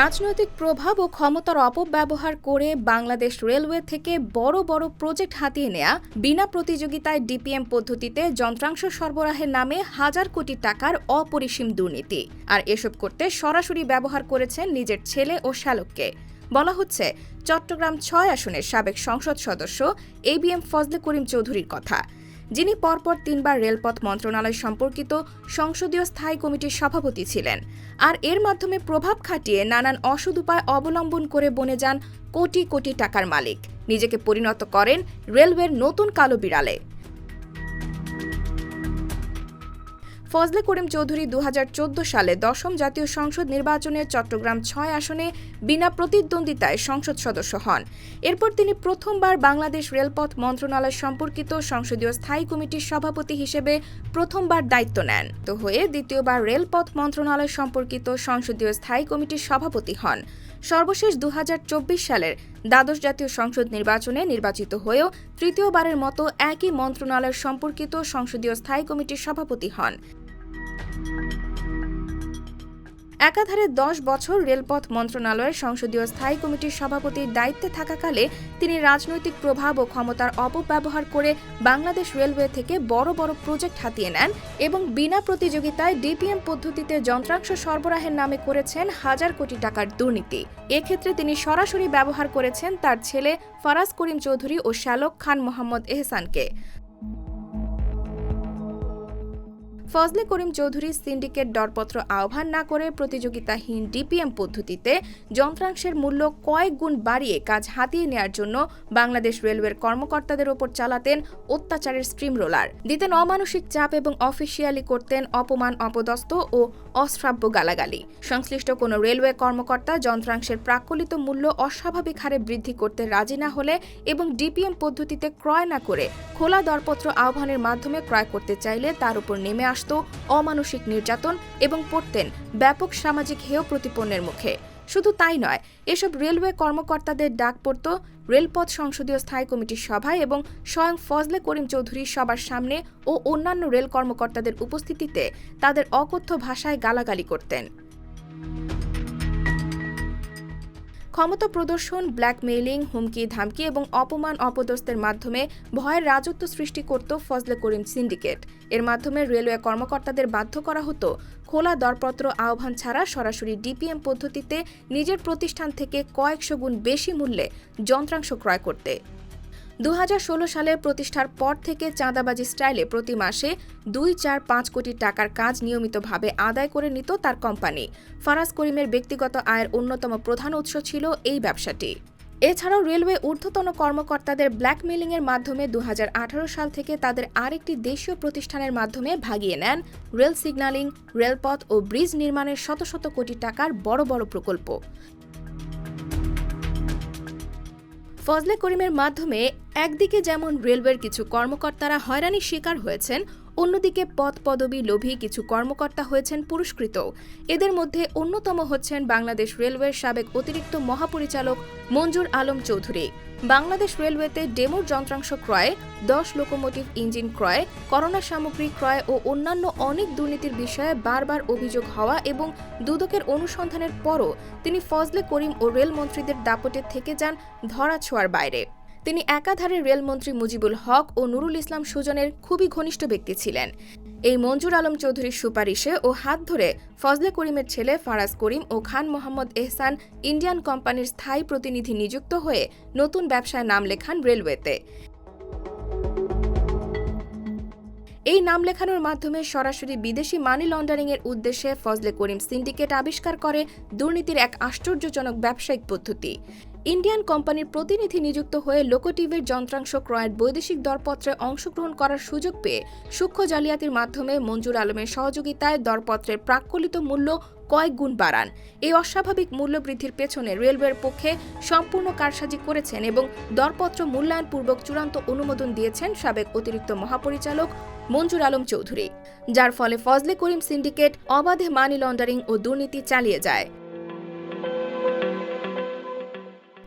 রাজনৈতিক প্রভাব ও ক্ষমতার অপব্যবহার করে বাংলাদেশ রেলওয়ে থেকে বড় বড় প্রজেক্ট হাতিয়ে নেয়া বিনা প্রতিযোগিতায় ডিপিএম পদ্ধতিতে যন্ত্রাংশ সরবরাহের নামে হাজার কোটি টাকার অপরিসীম দুর্নীতি। আর এসব করতে সরাসরি ব্যবহার করেছেন নিজের ছেলে ও শ্যালককে। বলা হচ্ছে, চট্টগ্রাম ছয় আসনের সাবেক সংসদ সদস্য A B M Fazle Karim চৌধুরীর কথা। যিনি পরপর তিনবার রেলপথ মন্ত্রণালয় সম্পর্কিত সংসদীয় স্থায়ী কমিটির সভাপতি ছিলেন। আর এর মাধ্যমে প্রভাব খাটিয়ে নানান অসদ উপায় অবলম্বন করে বনে যান কোটি কোটি টাকার মালিক। নিজেকে পরিণত করেন রেলওয়ের নতুন কালো বিড়ালে। ফজলে করিম চৌধুরী দু হাজার চোদ্দ সালে দশম জাতীয় সংসদ নির্বাচনে চট্টগ্রাম ছয় আসনে বিনা প্রতিদ্বন্দ্বিতায় সংসদ সদস্য হন। এরপর তিনি প্রথমবার বাংলাদেশ রেলপথ মন্ত্রণালয় সম্পর্কিত সংসদীয় স্থায়ী কমিটির সভাপতি হিসেবে প্রথমবার দায়িত্ব নেন। তো হয়ে দ্বিতীয়বার রেলপথ মন্ত্রণালয় সম্পর্কিত সংসদীয় স্থায়ী কমিটির সভাপতি হন। সর্বশেষ দু হাজার চব্বিশ সালের দ্বাদশ জাতীয় সংসদ নির্বাচনে নির্বাচিত হয়েও তৃতীয়বারের মতো একই মন্ত্রণালয় সম্পর্কিত সংসদীয় স্থায়ী কমিটির সভাপতি হন। একাধারে দশ বছর রেলপথ মন্ত্রণালয়ের সংসদীয় স্থায়ী কমিটির সভাপতির দায়িত্বে থাকাকালে তিনি রাজনৈতিক প্রভাব ও ক্ষমতার অপব্যবহার করে বাংলাদেশ রেলওয়ে থেকে বড় বড় প্রজেক্ট হাতিয়ে নেন এবং বিনা প্রতিযোগিতায় ডিপিএম পদ্ধতিতে যন্ত্রাংশ সরবরাহের নামে করেছেন হাজার কোটি টাকার দুর্নীতি। এক্ষেত্রে তিনি সরাসরি ব্যবহার করেছেন তার ছেলে ফরাজ করিম চৌধুরী ও শ্যালক খান মোহাম্মদ এহসানকে। ফজলে করিম চৌধুরী সিন্ডিকেট দরপত্র আহ্বান না করে প্রতিযোগিতাহীন ডিপিএম পদ্ধতিতে যন্ত্রাংশের মূল্য কয়েক গুণ বাড়িয়ে কাজ হাতিয়ে নেয়ার জন্য বাংলাদেশ রেলওয়ের কর্মকর্তাদের ওপর চালাতেন অত্যাচারের স্ট্রিম রোলার। দিতেন অমানসিক চাপ এবং অফিসিয়ালি করতেন অপমান, অপদস্থ ও অশ্রাব্য গালাগালি। সংশ্লিষ্ট কোনো রেলওয়ে কর্মকর্তা যন্ত্রাংশের প্রাকলিত মূল্য অস্বাভাবিক হারে বৃদ্ধি করতে রাজি না হলে এবং ডিপিএম পদ্ধতিতে ক্রয় না করে খোলা দরপত্র আহ্বানের মাধ্যমে ক্রয় করতে চাইলে তার উপর নেমে আসত অমানসিক নির্যাতন এবং পড়তেন ব্যাপক সামাজিক হেয় প্রতিপন্নের মুখে। শুধু তাই নয়, এসব রেলওয়ে কর্মকর্তাদের ডাক পড়ত রেলপথ সংসদীয় স্থায়ী কমিটির সভায় এবং স্বয়ং ফজলে করিম চৌধুরী সবার সামনে ও অন্যান্য রেল কর্মকর্তাদের উপস্থিতিতে তাদের অকথ্য ভাষায় গালাগালি করতেন। ক্ষমতা প্রদর্শন, ব্ল্যাকমেইলিং, হুমকি, ধামকি এবং অপমান অপদস্থের মাধ্যমে ভয়ের রাজত্ব সৃষ্টি করত ফজলে করিম সিন্ডিকেট। এর মাধ্যমে রেলওয়ে কর্মকর্তাদের বাধ্য করা হতো খোলা দরপত্র আহ্বান ছাড়া সরাসরি ডিপিএম পদ্ধতিতে নিজের প্রতিষ্ঠান থেকে কয়েকশো গুণ বেশি মূল্যে যন্ত্রাংশ ক্রয় করতে। দু সালের প্রতিষ্ঠার পর থেকে চাঁদাবাজি স্টাইলে প্রতি মাসে দুই, চার, পাঁচ কোটি টাকার কাজ নিয়মিতভাবে আদায় করে নিত তার কোম্পানি। ফারাজ করিমের ব্যক্তিগত আয়ের অন্যতম প্রধান উৎস ছিল এই ব্যবসাটি। এছাড়াও রেলওয়ে ঊর্ধ্বতন কর্মকর্তাদের ব্ল্যাকমেলিংয়ের মাধ্যমে দু হাজার আঠারো সাল থেকে তাদের আরেকটি দেশীয় প্রতিষ্ঠানের মাধ্যমে ভাগিয়ে নেন রেল সিগন্যালিং, রেলপথ ও ব্রিজ নির্মাণের শত শত কোটি টাকার বড় বড় প্রকল্প। ফজলে করিমের মাধ্যমে একদিকে যেমন রেলওয়ের কিছু কর্মকর্তারা হয়রানির শিকার হয়েছেন অন্যদিকে পদ পদবি লোভী কিছু কর্মকর্তা হয়েছেন পুরস্কৃত। এদের মধ্যে অন্যতম হচ্ছেন বাংলাদেশ রেলওয়ের সাবেক অতিরিক্ত মহাপরিচালক মঞ্জুর আলম চৌধুরী। বাংলাদেশ রেলওয়েতে ডেমোর যন্ত্রাংশ ক্রয়ে, দশ লোকোমোটিভ ইঞ্জিন ক্রয়, করোনা সামগ্রী ক্রয় ও অন্যান্য অনেক দুর্নীতির বিষয়ে বারবার অভিযোগ হওয়া এবং দুদকের অনুসন্ধানের পরও তিনি ফজলে করিম ও রেলমন্ত্রীদের দাপটে থেকে যান ধরাছোঁয়ার বাইরে। তিনি একাধারে রেলমন্ত্রী মুজিবুল হক ও নুরুল ইসলাম সুজনের খুবই ঘনিষ্ঠ ব্যক্তি ছিলেন। এই মঞ্জুর আলম চৌধুরীর সুপারিশে ও হাত ধরে ফজলে করিমের ছেলে ফারাজ করিম ও খান মোহাম্মদ এহসান ইন্ডিয়ান কোম্পানির স্থায়ী প্রতিনিধি নিযুক্ত হয়ে নতুন ব্যবসায় নাম লেখান রেলওয়েতে। এই নাম লেখানোর মাধ্যমে সরাসরি বিদেশি মানি লন্ডারিংয়ের উদ্দেশ্যে ফজলে করিম সিন্ডিকেট আবিষ্কার করে দুর্নীতির এক আশ্চর্যজনক ব্যবসায়িক পদ্ধতি। ইন্ডিয়ান কোম্পানির প্রতিনিধি নিযুক্ত হয়ে লোকোটিভের যন্ত্রাংশ ক্রয়ের বৈদেশিক দরপত্রে অংশগ্রহণ করার সুযোগ পেয়ে সূক্ষ্ম জালিয়াতির মাধ্যমে মঞ্জুর আলমের সহযোগিতায় দরপত্রের প্রাক্কলিত মূল্য কয়েক গুণ বাড়ান। এই অস্বাভাবিক মূল্য বৃদ্ধির পেছনে রেলওয়ের পক্ষে সম্পূর্ণ কারসাজি করেছেন এবং দরপত্র মূল্যায়নপূর্বক চূড়ান্ত অনুমোদন দিয়েছেন সাবেক অতিরিক্ত মহাপরিচালক মঞ্জুর আলম চৌধুরী। যার ফলে ফজলে করিম সিন্ডিকেট অবাধে মানি লন্ডারিং ও দুর্নীতি চালিয়ে যায়।